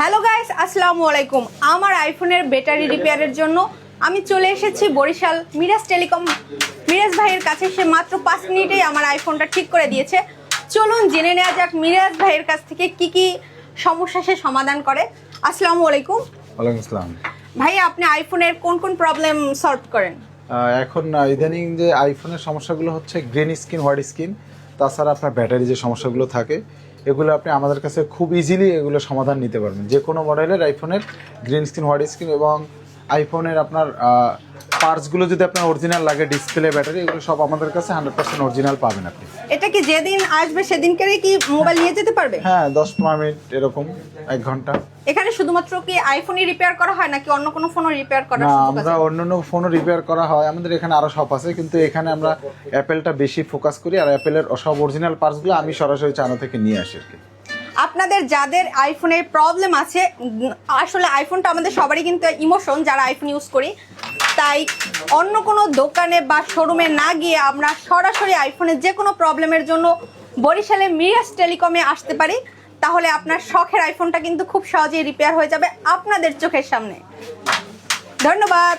Hello guys আসসালামু আলাইকুম আমার আইফোনের ব্যাটারি রিপেয়ারের জন্য আমি চলে এসেছি বরিশাল মিরাজ টেলিকম। মিরাজ ভাইয়ের কাছে সে মাত্র পাঁচ মিনিটেই আমার আইফোনটা ঠিক করে দিয়েছে। চলুন জেনে নেওয়া যাক মিরাজ ভাইয়ের কাছ থেকে কি কি সমস্যা সে সমাধান করে। আসসালামু আলাইকুম। ওয়ালাইকুম আসসালাম। ভাই আপনি আইফোনের কোন কোন প্রবলেম সলভ করেন? এখন ইদানিং যে আইফোনের সমস্যাগুলো হচ্ছে গ্রিন স্ক্রিন হোয়াইট স্ক্রিন তাছাড়া আপনার ব্যাটারি যে সমস্যাগুলো থাকে এগুলো আপনি আমাদের কাছে খুব ইজিলি এগুলো সমাধান নিতে পারবেন। যে কোনো মডেলের আইফোনের গ্রিন স্ক্রিন হোয়াইট স্ক্রিন এবং আইফোনের আপনার পার্টসগুলো যদি আপনার অরিজিনাল লাগে ডিসপ্লে ব্যাটারি এগুলো সব আমাদের কাছে হান্ড্রেড পার্সেন্ট অরিজিনাল পাবেন আপনি। এটা কি যেদিন আসবে সেদিনকারই কি মোবাইল নিয়ে যেতে পারবে? হ্যাঁ দশ পনেরো মিনিট এরকম এক ঘণ্টা। এখানে শুধুমাত্র কি আইফোনই রিপেয়ার করা হয় নাকি অন্য কোনো ফোনও রিপেয়ার করা না সুযোগ আমরা আছে? অন্যান্য ফোনও রিপেয়ার করা হয়। আমাদের এখানে আরও শপ আছে কিন্তু এখানে আমরা অ্যাপেলটা বেশি ফোকাস করি আর অ্যাপেলের সব অরিজিনাল পার্টসগুলো আমি সরাসরি চায়না থেকে নিয়ে আসি আর কি। আপনাদের যাদের আইফোনের প্রবলেম আছে আসলে আইফোনটা আমাদের সবারই কিন্তু ইমোশন যারা আইফোন ইউজ করি। তাই অন্য কোনো দোকানে বা শোরুমে না গিয়ে আমরা সরাসরি আইফোনের যে কোনো প্রবলেমের জন্য বরিশালে মিরাজ টেলিকমে আসতে পারি। তাহলে আপনার শখের আইফোনটা কিন্তু খুব সহজেই রিপেয়ার হয়ে যাবে আপনাদের চোখের সামনে। ধন্যবাদ।